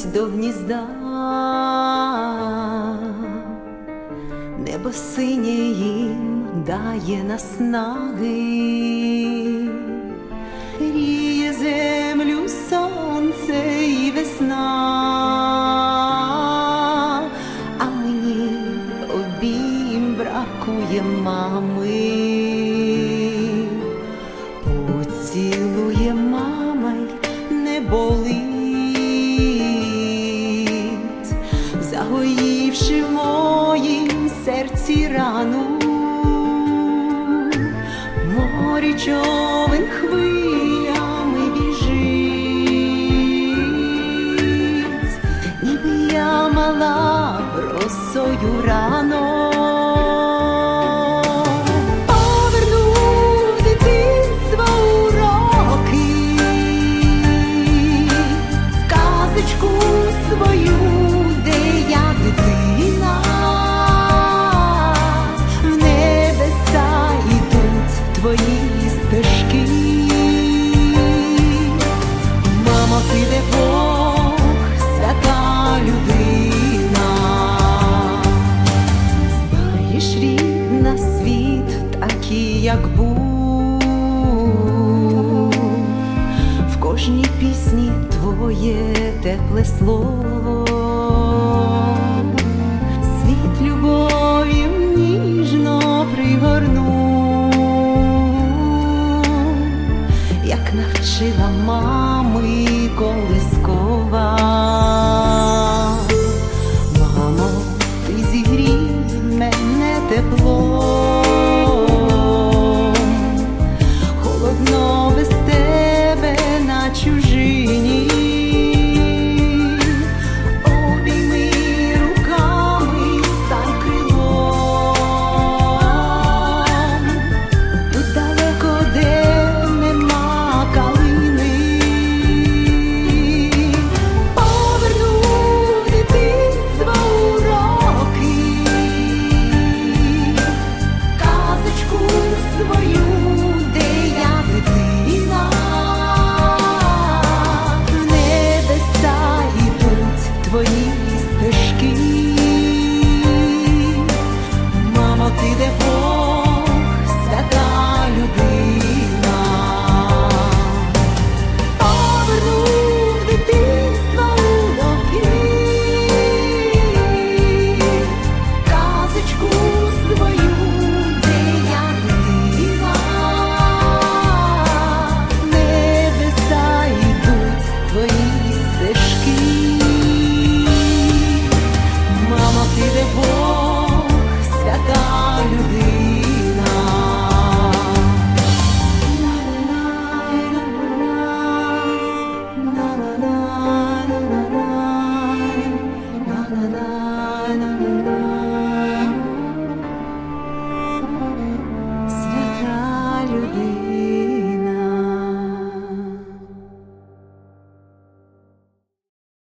путь до гнізда, небо синє їм дає наснаги, ріє землю сонце і весна, а мені обім бракує мами. Поцілує загоївши в моїм серці рану, море човен хвилями біжить, ніби я мала росою рано. Свою, твої стежки. Мамо, ти де Бог, свята людина. Знаєш, рідна світ такий, як був, в кожній пісні твоє тепле слово, світ любові ніжно пригорнув, навчила мами.